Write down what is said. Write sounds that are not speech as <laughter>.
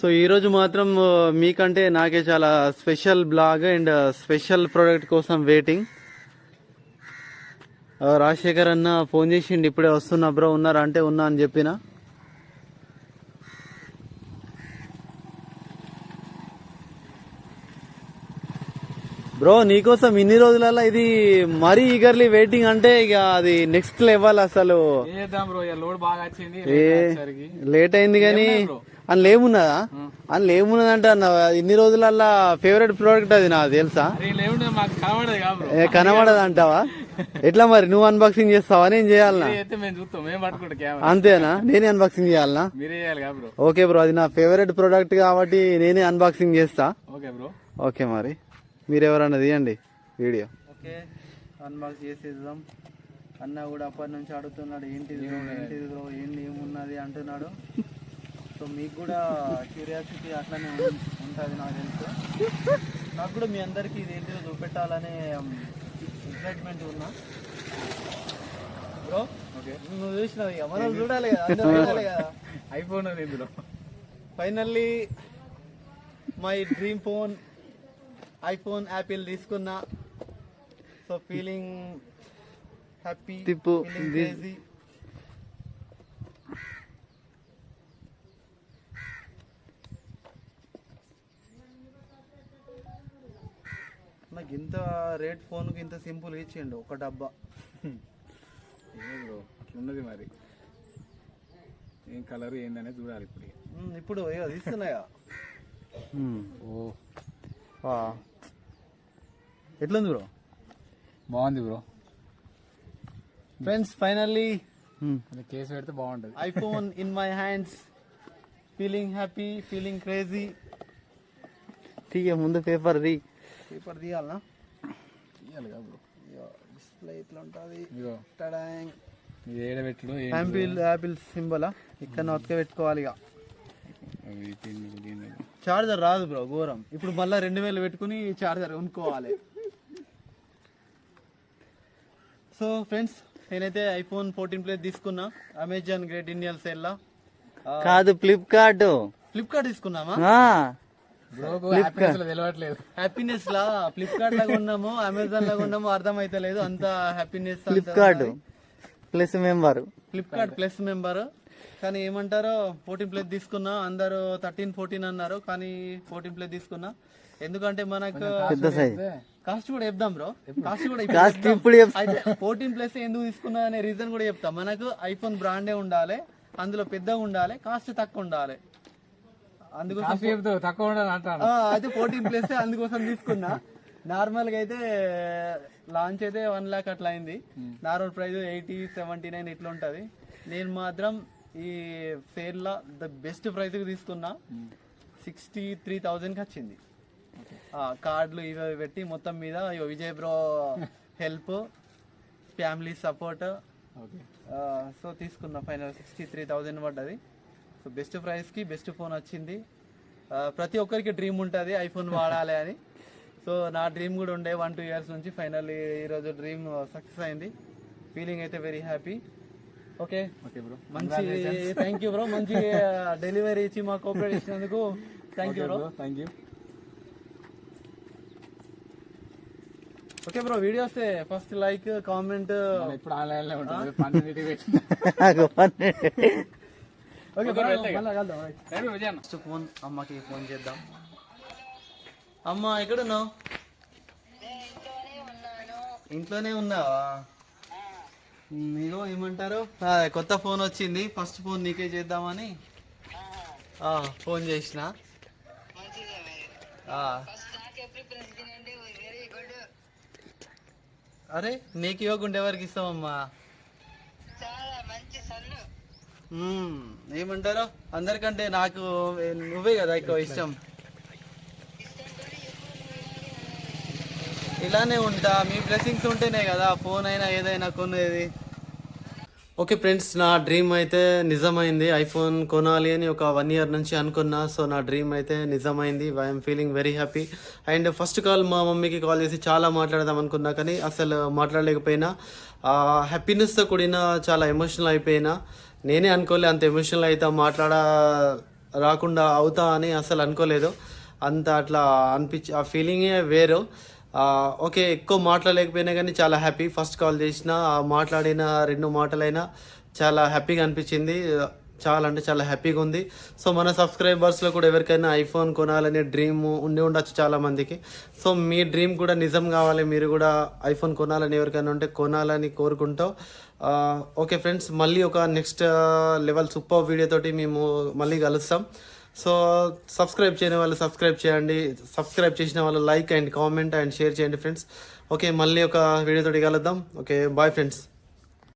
So ఈరోజు మాత్రం మీకంటే నాకే చాలా special blog and special product కోసం వెయిటింగ్. రాజశేఖర్ అన్న ఫోన్ చేసిండు ఇప్పుడే వస్తున్నా బ్రో ఉన్నారా అంటే ఉన్నా అని చెప్పిన. బ్రో నీకోసం ఇన్ని రోజులలో ఇది మరీ ఈగర్లీ వెయిటింగ్ అంటే ఇక అది నెక్స్ట్ లెవెల్ అసలు. లేట్ అయింది కానీ ఏమున్నది బ్రో? అందులో ఏమున్నదా అందులో ఏమున్నదంటే అన్న ఇన్ని రోజులల్లా ఫేవరెట్ ప్రోడక్ట్ అది నాకు తెలుసా? కనబడదు అంటావా? ఎట్లా మరి నువ్వు అన్బాక్సింగ్ చేస్తావా? నేను చేయాలనా? అంతేనా? నేనే అన్బాక్సింగ్ చేయాలనా? ఓకే బ్రో అది నా ఫేవరెట్ ప్రోడక్ట్ కాబట్టి నేనే అన్బాక్సింగ్ చేస్తా. Okay bro. ఓకే మరి. మీరు ఎవరన్నా తీయండి వీడియో. ఓకే అన్బాక్స్ చేసేద్దాం. అన్న కూడా అప్పటి నుంచి అడుగుతున్నాడు ఏంటిది బ్రో ఏంటి ఏమున్నది? అంటున్నాడు. సో మీకు కూడా క్యూరియాసిటీ అట్లనే ఉంటుంది నాకు తెలుసు. నాకు కూడా మీ అందరికీ ఇది ఏంటిదో చూపెట్టాలనే ఎక్సైట్మెంట్ ఉన్నా. Bro okay. నువ్వు చూసినావు మనం చూడాలి కదా అందరూ చూడాలి. కదా. ఐఫోన్ ఇందులో. Finally my dream phone iPhone Apple తీసుకున్నా. సో ఫీలింగ్ హ్యాపీ తిప్పు. నాకు ఇంత రేట్ ఫోన్కి ఇంత సింపుల్ ఇచ్చిండు ఒక డబ్బా. బ్రో అట్లున్నది మరి. ఏం కలర్ ఏందనేది చూడాలి ఇప్పుడు ఇప్పుడు ఇక తీస్తున్నాయా? ఓ ఎట్లుంది బ్రో? బాగుంది బ్రో. ఫ్రెండ్స్ ఫైనల్లీ అది కేసు పెడితే బాగుంటది. iPhone in my hands. Feeling happy, feeling crazy. తీయ ముందు పేపర్ ది పేపర్ తీయాలనా? తీయాలి కదా బ్రో. డిస్ప్లే ఇట్లా ఉంటుంది? టడాంగ్ ఇది ఏడ పెట్టుడు? ఏం యాపిల్ యాపిల్ సింబల్ ఇక్కడ నొక్క పెట్టుకోవాలి ఇక చార్జర్ రాదు బ్రో ఘోరం. ఇప్పుడు మళ్ళీ రెండు వేలు పెట్టుకుని చార్జర్ కొనుక్కోవాలి. సో ఫ్రెండ్స్ నేనైతే ఐఫోన్ ఫోర్టీన్ ప్లస్ తీసుకున్నా. అమెజాన్ గ్రేట్ ఇండియన్ సేల్ కాదు ఫ్లిప్కార్ట్ ఫ్లిప్కార్ట్ తీసుకున్నామా? హ్యాపీనెస్ లా ఫ్లిప్కార్ట్ లాగా ఉన్నాము అమెజాన్ లాగా ఉన్నాము అర్థం అయితలేదు అంత happiness Flipkart plus member Flipkart plus member కానీ ఏమంటారో ఫోర్టీన్ ప్లస్ తీసుకున్నా. అందరూ థర్టీన్ ఫోర్టీన్ అన్నారు. కానీ ఫోర్టీన్ ప్లస్ తీసుకున్నా. ఎందుకంటే మనకు పెద్ద సైజ్ కాస్ట్ కూడా చెప్దాం బ్రో. కాస్ట్ కూడా <laughs> కాస్ట్. ఇప్పుడు. అయితే ఫోర్టీన్ ప్లస్ ఎందుకు తీసుకున్నా అనే రీజన్ కూడా చెప్తాం. మనకు ఐఫోన్ బ్రాండే ఉండాలి అందులో పెద్దగా ఉండాలి కాస్ట్ తక్కువ ఉండాలి. అందుకోసం తక్కువ ఆ, అయితే ఫోర్టీన్ ప్లస్ అందుకోసం తీసుకున్నా. నార్మల్గా అయితే లాంచ్ అయితే వన్ లాక్ అట్లా అయింది. Normal price eighty seventy nine ఇట్లా ఉంటది. నేను మాత్రం ఈ సేల్లో ద బెస్ట్ ప్రైస్ తీసుకున్నా. సిక్స్టీ త్రీ థౌజండ్కి వచ్చింది. కార్డులు ఇవి పెట్టి మొత్తం మీద Vijay bro help family support okay. So తీసుకున్నా ఫైనల్ సిక్స్టీ త్రీ థౌజండ్ పడ్డది. సో బెస్ట్ ప్రైస్కి బెస్ట్ ఫోన్ వచ్చింది. ప్రతి ఒక్కరికి డ్రీమ్ ఉంటుంది ఐఫోన్ వాడాలి అని. సో నా డ్రీమ్ కూడా ఉండే వన్ టూ ఇయర్స్ నుంచి ఫైనల్ ఈరోజు డ్రీమ్ సక్సెస్ అయింది. ఫీలింగ్ అయితే very happy okay. Okay bro. మంచి థ్యాంక్ యూ బ్రో. మంచి డెలివరీ ఇచ్చి మా కోఆపరేట్ ఇచ్చినందుకు. <laughs> Thank you bro. Thank you okay bro videos first like comment ఇప్పుడు ఆన్లైన్లో ఉంటుంది ఓకే <laughs> ఫస్ట్ ఫోన్ అమ్మకి ఫోన్ చేద్దాం. అమ్మ ఎక్కడున్నావు? ఇంట్లోనే ఉన్నావా? మీరు ఏమంటారు? కొత్త ఫోన్ వచ్చింది. ఫస్ట్ ఫోన్ నీకే చేద్దామని. ఆ, ఫోన్ చేసిన ఆ. అరే నీకు ఇవ్వకుండా ఎవరికి ఇస్తామమ్మా మ్మ్. ఏమంటారు? అందరికంటే నాకు నువ్వే కదా ఎక్కువ ఇష్టం. ఇలానే ఉంటా మీ బ్లెస్సింగ్స్ ఉంటేనే కదా ఫోన్ అయినా ఏదైనా కొనేది. ఓకే ఫ్రెండ్స్ నా డ్రీమ్ అయితే నిజమైంది. ఐఫోన్ కొనాలి అని ఒక వన్ ఇయర్ నుంచి అనుకున్నా. సో నా డ్రీమ్ అయితే నిజమైంది. I'm feeling very happy and first call మా మమ్మీకి కాల్ చేసి చాలా మాట్లాడదాం అనుకున్నా కానీ అసలు మాట్లాడలేకపోయినా. హ్యాపీనెస్తో కూడిన చాలా ఎమోషనల్ అయిపోయినా. నేనే అనుకోలే అంత ఎమోషనల్ అయితే మాట్లాడ రాకుండా అవుతా అని అసలు అనుకోలేదు. అంత అట్లా అనిపించి ఆ ఫీలింగే వేరు. ఓకే ఎక్కువ మాట్లాడలేకపోయినా కానీ చాలా హ్యాపీ ఫస్ట్ కాల్ చేసిన మాట్లాడిన రెండు మాటలైనా చాలా హ్యాపీగా అనిపించింది. చాలా అంటే చాలా హ్యాపీగా ఉంది. సో మన సబ్స్క్రైబర్స్లో కూడా ఎవరికైనా ఐఫోన్ కొనాలనే డ్రీమ్ ఉండి ఉండొచ్చు చాలా మందికి. సో మీ డ్రీమ్ కూడా నిజం కావాలి. మీరు కూడా ఐఫోన్ కొనాలని ఎవరికైనా ఉంటే కొనాలని కోరుకుంటూ. ఓకే ఫ్రెండ్స్ మళ్ళీ ఒక నెక్స్ట్ లెవెల్ సూపర్ వీడియోతోటి మేము మళ్ళీ కలుస్తాం. సో సబ్స్క్రైబ్ చేయని వాళ్ళు సబ్స్క్రైబ్ చేయండి. సబ్స్క్రైబ్ చేసిన వాళ్ళు like and comment and share చేయండి ఫ్రెండ్స్. ఓకే మళ్ళీ ఒక వీడియోతో కలుద్దాం. Okay bye friends.